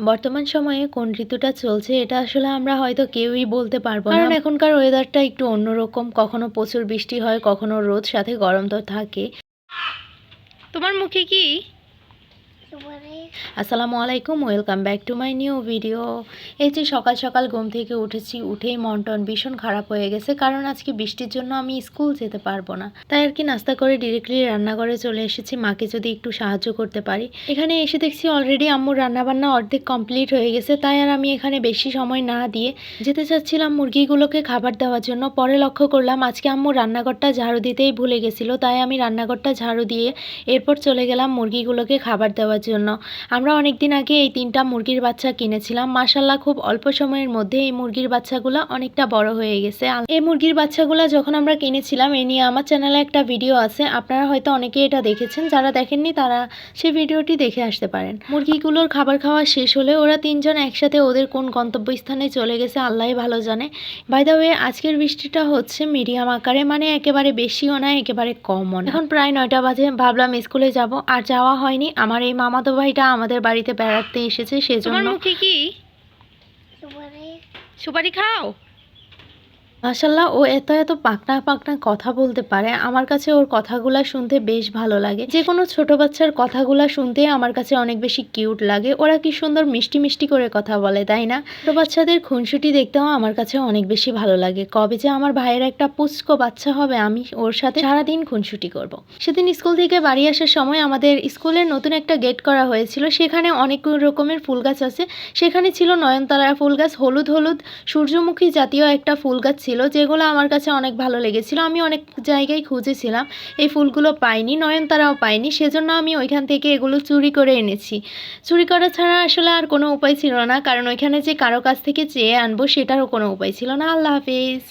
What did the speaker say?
বর্তমান সময়ে কোন ঋতুটা চলছে এটা আসলে আমরা হয়তো কেউই বলতে পারব না। কারণ এখনকার ওয়েদারটা একটু অন্যরকম কখনো প্রচুর বৃষ্টি হয় কখনো রোদ সাথে গরম তো থাকে তোমার মুখে কি আসসালামু আলাইকুম, welcome back to my new video. এই যে সকাল সকাল ঘুম থেকে উঠেছি, উঠেই মন টন ভীষণ খারাপ হয়ে গেছে, কারণ আজকে বৃষ্টির জন্য আমি স্কুল যেতে পারব না। তাই আর কি নাস্তা করে ডিরেক্টলি রান্নাঘরে চলে এসেছি, মাকে যদি একটু সাহায্য করতে পারি। এখানে এসে দেখছি অলরেডি আম্মুর রান্নাবান্না অর্ধেক কমপ্লিট হয়ে গেছে, তাই আর আমি এখানে বেশি সময় না দিয়ে যেতে চাচ্ছিলাম মুরগিগুলোকে খাবার দেওয়ার জন্য। পরে লক্ষ্য করলাম, আজকে আম্মু রান্নাঘরটা ঝাড়ু দিতেই ভুলে গেছিল, তাই আমি রান্নাঘরটা ঝাড়ু দিয়ে এরপর চলে গেলাম মুরগিগুলোকে খাবার দেওয়ার জন্য। আমরা অনেক দিন আগে এই তিনটা মুরগির বাচ্চা কিনেছিলাম। মাসাল্লাহ খুব অল্প সময়ের মধ্যে এই মুরগির বাচ্চাগুলো অনেকটা বড় হয়ে গেছে। এই মুরগির বাচ্চাগুলো যখন আমরা কিনেছিলাম, এ নিয়ে আমার চ্যানেলে একটা ভিডিও আছে। আপনারা হয়তো অনেকেই এটা দেখেছেন। যারা দেখেননি, তারা সেই ভিডিওটি দেখে আসতে পারেন। মুরগিগুলোর খাবার খাওয়া শেষ হলে ওরা তিনজন একসাথে ওদের কোন গন্তব্যস্থানে চলে গেছে, আল্লাহই ভালো জানে। বাই দ্য ওয়ে আজকের বৃষ্টিটা হচ্ছে মিডিয়াম আকারে মানে একেবারে বেশিও না, একেবারে কমও না। এখন প্রায় নয়টা বাজে, ভাবলাম স্কুলে যাব। আর যাওয়া হয়নি। আমার এই মামাতো ভাইটা আমাদের বাড়িতে বেড়াতে এসেছে সেজন্য মুখে কি? সুপারি খাও? মাসাল্লাহ ও এত এত পাকনা পাকনা কথা বলতে পারে। আমার কাছে ওর কথাগুলা শুনতে বেশ ভালো লাগে। যে কোনো ছোট বাচ্চার কথাগুলা শুনতে আমার কাছে অনেক বেশি কিউট লাগে। ওরা কি সুন্দর মিষ্টি মিষ্টি করে কথা বলে, তাই না? ছোট বাচ্চাদের খুনসুটি দেখতেও আমার কাছে অনেক বেশি ভালো লাগে। কবে যে আমার ভাইয়ের একটা পুচকো বাচ্চা হবে, আমি ওর সাথে সারাদিন খুনসুটি করব। সেদিন স্কুল থেকে বাড়ি আসার সময় আমাদের স্কুলের নতুন একটা গেট করা হয়েছিল। সেখানে অনেক রকমের ফুল গাছ আছে। সেখানে ছিল নয়নতারা ফুল গাছ হলুদ হলুদ, সূর্যমুখী জাতীয় একটা ফুল গাছ ছিল, যেগুলো আমার কাছে অনেক ভালো লেগেছিল। আমি অনেক জায়গায় খুঁজেছিলাম, এই ফুলগুলো পাইনি, নয়নতারাও পাইনি, সেজন্য আমি ওইখান থেকে এগুলো চুরি করে এনেছি। চুরি করা ছাড়া আসলে আর কোনো উপায় ছিল না, কারণ ওইখানে যে কারও কাছ থেকে চেয়ে আনব, সেটারও কোনো উপায় ছিল না। আল্লাহ হাফিজ।